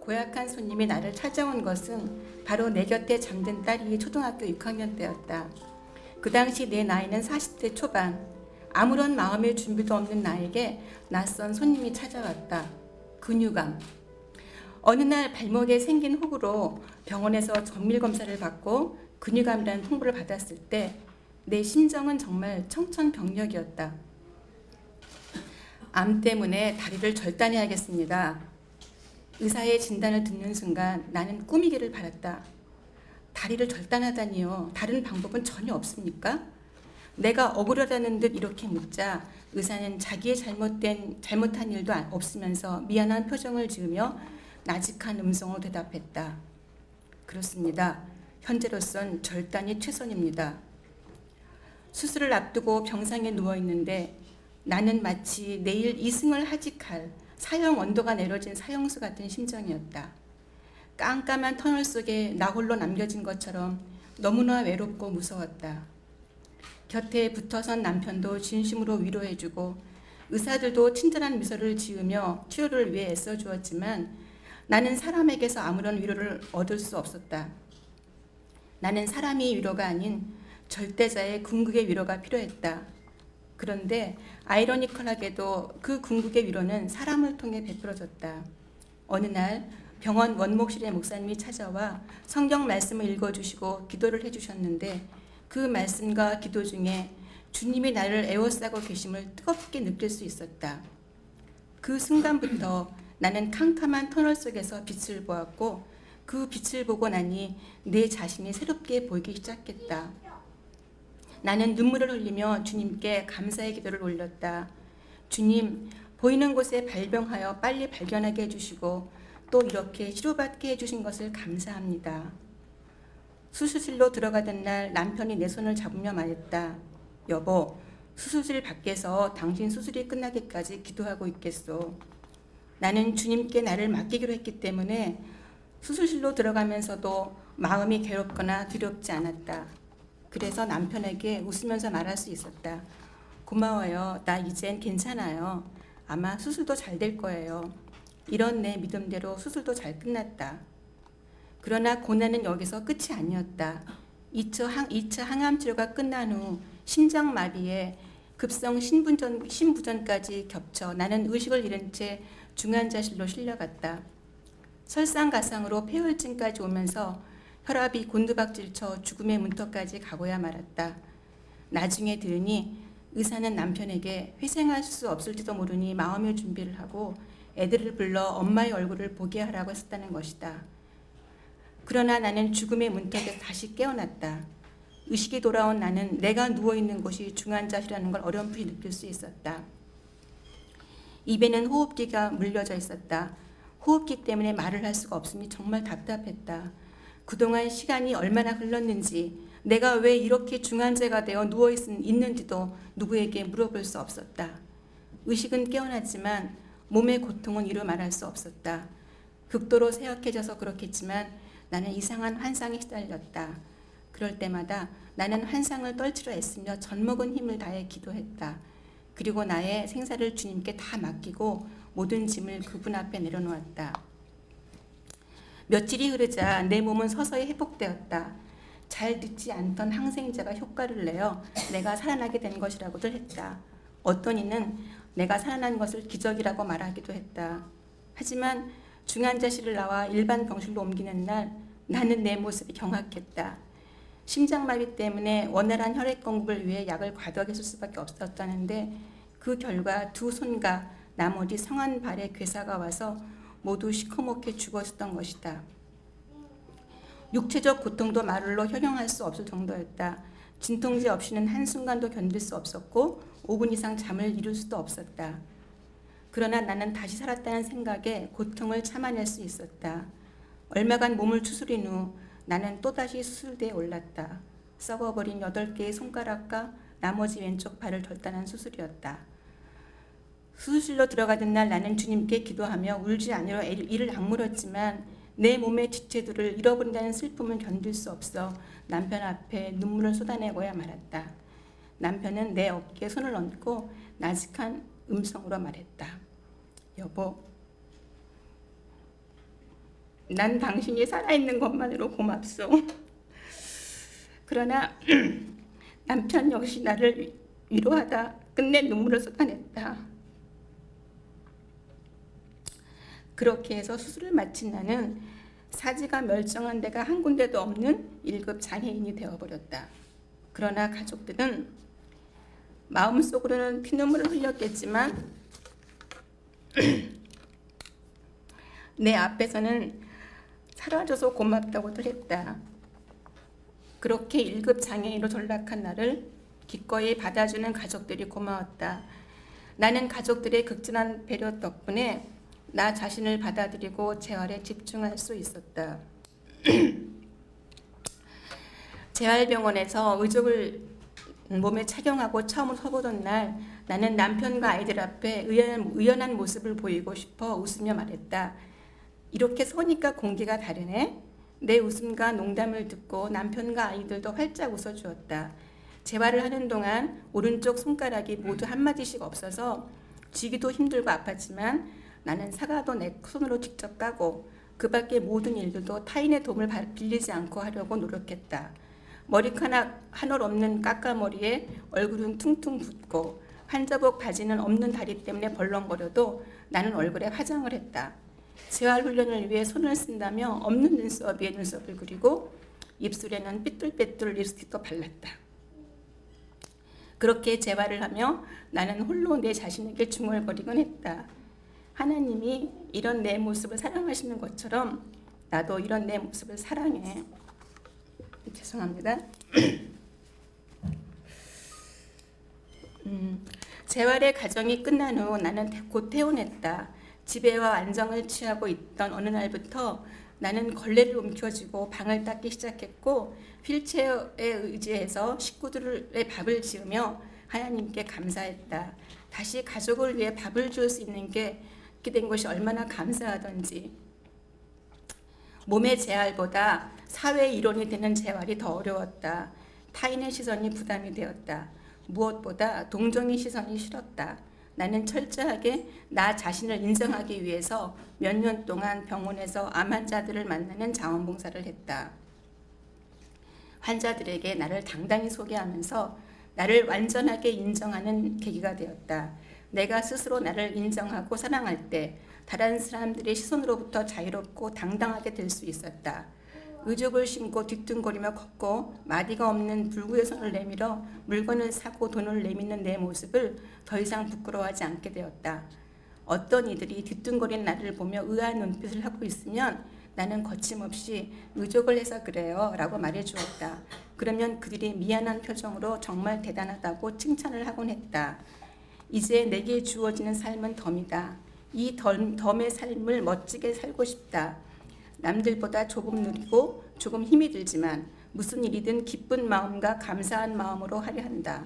그 고약한 손님이 나를 찾아온 것은 바로 내 곁에 잠든 딸이 초등학교 6학년 때였다. 그 당시 내 나이는 40대 초반. 아무런 마음의 준비도 없는 나에게 낯선 손님이 찾아왔다. 근육암. 어느 날 발목에 생긴 혹으로 병원에서 정밀 검사를 받고 근육암이라는 통보를 받았을 때 내 심정은 정말 청천벽력이었다. 암 때문에 다리를 절단해야겠습니다. 의사의 진단을 듣는 순간 나는 꾸미기를 바랐다. 다리를 절단하다니요. 다른 방법은 전혀 없습니까? 내가 억울하다는 듯 이렇게 묻자 의사는 자기의 잘못된 잘못한 일도 안- 없으면서 미안한 표정을 지으며 나직한 음성으로 대답했다. 그렇습니다. 현재로선 절단이 최선입니다. 수술을 앞두고 병상에 누워 있는데 나는 마치 내일 이승을 하직할 사형 언도가 내려진 사형수 같은 심정이었다. 깜깜한 터널 속에 나 홀로 남겨진 것처럼 너무나 외롭고 무서웠다. 곁에 붙어선 남편도 진심으로 위로해주고 의사들도 친절한 미소를 지으며 치료를 위해 애써 주었지만 나는 사람에게서 아무런 위로를 얻을 수 없었다. 나는 사람이 위로가 아닌 절대자의 궁극의 위로가 필요했다. 그런데 아이러니컬하게도 그 궁극의 위로는 사람을 통해 베풀어졌다. 어느 날 병원 원목실의 목사님이 찾아와 성경 말씀을 읽어주시고 기도를 해주셨는데 그 말씀과 기도 중에 주님이 나를 애워싸고 계심을 뜨겁게 느낄 수 있었다. 그 순간부터 나는 캄캄한 터널 속에서 빛을 보았고 그 빛을 보고 나니 내 자신이 새롭게 보이기 시작했다. 나는 눈물을 흘리며 주님께 감사의 기도를 올렸다. 주님, 보이는 곳에 발병하여 빨리 발견하게 해주시고 또 이렇게 치료받게 해주신 것을 감사합니다. 수술실로 들어가던 날 남편이 내 손을 잡으며 말했다. 여보, 수술실 밖에서 당신 수술이 끝나기까지 기도하고 있겠소. 나는 주님께 나를 맡기기로 했기 때문에 수술실로 들어가면서도 마음이 괴롭거나 두렵지 않았다. 그래서 남편에게 웃으면서 말할 수 있었다. 고마워요. 나 이젠 괜찮아요. 아마 수술도 잘 될 거예요. 이런 내 믿음대로 수술도 잘 끝났다. 그러나 고난은 여기서 끝이 아니었다. 2차, 항, 2차 항암 치료가 끝난 후 심장 마비에 급성 신부전, 신부전까지 겹쳐 나는 의식을 잃은 채 중환자실로 실려갔다. 설상가상으로 폐혈증까지 오면서 혈압이 곤두박질쳐 죽음의 문턱까지 가고야 말았다. 나중에 들으니 의사는 남편에게 회생할 수 없을지도 모르니 마음의 준비를 하고 애들을 불러 엄마의 얼굴을 보게 하라고 했었다는 것이다. 그러나 나는 죽음의 문턱에 다시 깨어났다. 의식이 돌아온 나는 내가 누워있는 곳이 중환자실이라는 걸 어렴풋이 느낄 수 있었다. 입에는 호흡기가 물려져 있었다. 호흡기 때문에 말을 할 수가 없으니 정말 답답했다. 그동안 시간이 얼마나 흘렀는지 내가 왜 이렇게 중환자가 되어 누워 있는지도 누구에게 물어볼 수 없었다. 의식은 깨어났지만 몸의 고통은 이루 말할 수 없었다. 극도로 세약해져서 그렇겠지만 나는 이상한 환상에 시달렸다. 그럴 때마다 나는 환상을 떨치려 애쓰며 젖먹은 힘을 다해 기도했다. 그리고 나의 생사를 주님께 다 맡기고 모든 짐을 그분 앞에 내려놓았다. 며칠이 흐르자 내 몸은 서서히 회복되었다. 잘 듣지 않던 항생제가 효과를 내어 내가 살아나게 된 것이라고들 했다. 어떤 이는 내가 살아난 것을 기적이라고 말하기도 했다. 하지만 중환자실을 나와 일반 병실로 옮기는 날 나는 내 모습이 경악했다. 심장마비 때문에 원활한 혈액 공급을 위해 약을 과도하게 쓸 수밖에 없었다는데 그 결과 두 손과 나머지 성한 발에 괴사가 와서 모두 시커멓게 죽어졌던 것이다. 육체적 고통도 말로 형용할 수 없을 정도였다. 진통제 없이는 한순간도 견딜 수 없었고 5분 이상 잠을 이룰 수도 없었다. 그러나 나는 다시 살았다는 생각에 고통을 참아낼 수 있었다. 얼마간 몸을 추스린 후 나는 또다시 수술대에 올랐다. 썩어버린 여덟 개의 손가락과 나머지 왼쪽 발을 절단한 수술이었다. 수술실로 들어가던 날 나는 주님께 기도하며 울지 아니려 이를 악물었지만 내 몸의 지체들을 잃어버린다는 슬픔을 견딜 수 없어 남편 앞에 눈물을 쏟아내고야 말았다. 남편은 내 어깨에 손을 얹고 나직한 음성으로 말했다. 여보, 난 당신이 살아있는 것만으로 고맙소. 그러나 남편 역시 나를 위- 위로하다 끝내 눈물을 쏟아냈다. 그렇게 해서 수술을 마친 나는 사지가 멀쩡한 데가 한 군데도 없는 1급 장애인이 되어버렸다. 그러나 가족들은 마음속으로는 피눈물을 흘렸겠지만 내 앞에서는 사라져서 고맙다고들 했다. 그렇게 1급 장애인으로 전락한 나를 기꺼이 받아주는 가족들이 고마웠다. 나는 가족들의 극진한 배려 덕분에 나 자신을 받아들이고 재활에 집중할 수 있었다. 재활병원에서 의족을 몸에 착용하고 처음 서보던 날 나는 남편과 아이들 앞에 의연, 의연한 모습을 보이고 싶어 웃으며 말했다. 이렇게 서니까 공기가 다르네. 내 웃음과 농담을 듣고 남편과 아이들도 활짝 웃어주었다. 재활을 하는 동안 오른쪽 손가락이 모두 한마디씩 없어서 쥐기도 힘들고 아팠지만 나는 사과도 내 손으로 직접 까고 그 밖의 모든 일들도 타인의 도움을 받- 빌리지 않고 하려고 노력했다. 머리카락 한 올 없는 까까머리에 얼굴은 퉁퉁 붓고 환자복 바지는 없는 다리 때문에 벌렁거려도 나는 얼굴에 화장을 했다. 재활 훈련을 위해 손을 쓴다며 없는 눈썹 위에 눈썹을 그리고 입술에는 삐뚤빼뚤 립스틱도 발랐다. 그렇게 재활을 하며 나는 홀로 내 자신에게 중얼거리곤 했다. 하나님이 이런 내 모습을 사랑하시는 것처럼 나도 이런 내 모습을 사랑해. 죄송합니다. 음, 재활의 과정이 끝난 후 나는 곧 퇴원했다. 지배와 안정을 취하고 있던 어느 날부터 나는 걸레를 움켜쥐고 방을 닦기 시작했고 휠체어에 의지해서 식구들의 밥을 지으며 하나님께 감사했다. 다시 가족을 위해 밥을 줄 수 있는 게 있게 된 것이 얼마나 감사하던지 몸의 재활보다 사회 이론이 되는 재활이 더 어려웠다. 타인의 시선이 부담이 되었다. 무엇보다 동정의 시선이 싫었다. 나는 철저하게 나 자신을 인정하기 위해서 몇 년 동안 병원에서 암 환자들을 만나는 자원봉사를 했다. 환자들에게 나를 당당히 소개하면서 나를 완전하게 인정하는 계기가 되었다. 내가 스스로 나를 인정하고 사랑할 때 다른 사람들의 시선으로부터 자유롭고 당당하게 될 수 있었다. 의족을 신고 뒤뚱거리며 걷고 마디가 없는 불구의 손을 내밀어 물건을 사고 돈을 내미는 내 모습을 더 이상 부끄러워하지 않게 되었다. 어떤 이들이 뒤뚱거리는 나를 보며 의아한 눈빛을 하고 있으면 나는 거침없이 의족을 해서 그래요 라고 말해 주었다. 그러면 그들이 미안한 표정으로 정말 대단하다고 칭찬을 하곤 했다. 이제 내게 주어지는 삶은 덤이다. 이 덤, 덤의 삶을 멋지게 살고 싶다. 남들보다 조금 느리고 조금 힘이 들지만 무슨 일이든 기쁜 마음과 감사한 마음으로 하려 한다.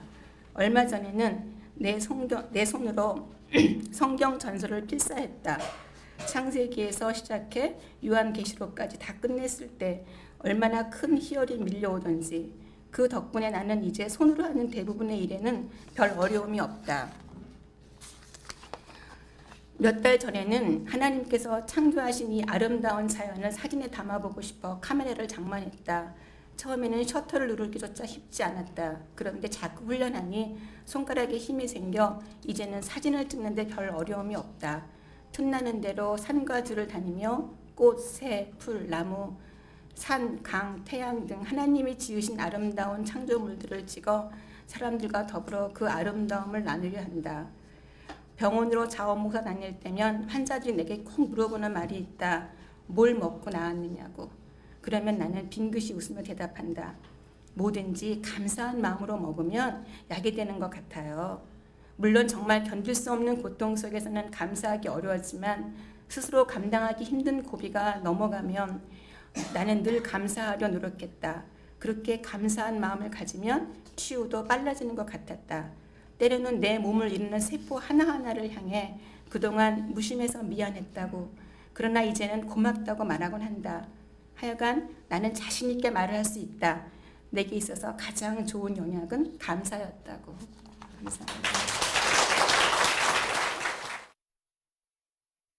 얼마 전에는 내, 성경, 내 손으로 성경 전설을 필사했다. 창세기에서 시작해 요한계시록까지 다 끝냈을 때 얼마나 큰 희열이 밀려오던지 그 덕분에 나는 이제 손으로 하는 대부분의 일에는 별 어려움이 없다. 몇 달 전에는 하나님께서 창조하신 이 아름다운 자연을 사진에 담아보고 싶어 카메라를 장만했다. 처음에는 셔터를 누르기조차 쉽지 않았다. 그런데 자꾸 훈련하니 손가락에 힘이 생겨 이제는 사진을 찍는데 별 어려움이 없다. 틈나는 대로 산과 들을 다니며 꽃, 새, 풀, 나무, 산, 강, 태양 등 하나님이 지으신 아름다운 창조물들을 찍어 사람들과 더불어 그 아름다움을 나누려 한다. 병원으로 자원봉사 다닐 때면 환자들이 내게 꼭 물어보는 말이 있다. 뭘 먹고 나왔느냐고. 그러면 나는 빙긋이 웃으며 대답한다. 뭐든지 감사한 마음으로 먹으면 약이 되는 것 같아요. 물론 정말 견딜 수 없는 고통 속에서는 감사하기 어려웠지만 스스로 감당하기 힘든 고비가 넘어가면 나는 늘 감사하려 노력했다. 그렇게 감사한 마음을 가지면 치유도 빨라지는 것 같았다. 때로는 내 몸을 이루는 세포 하나하나를 향해 그동안 무심해서 미안했다고 그러나 이제는 고맙다고 말하곤 한다. 하여간 나는 자신 있게 말을 할 수 있다. 내게 있어서 가장 좋은 영향은 감사였다고. 감사합니다.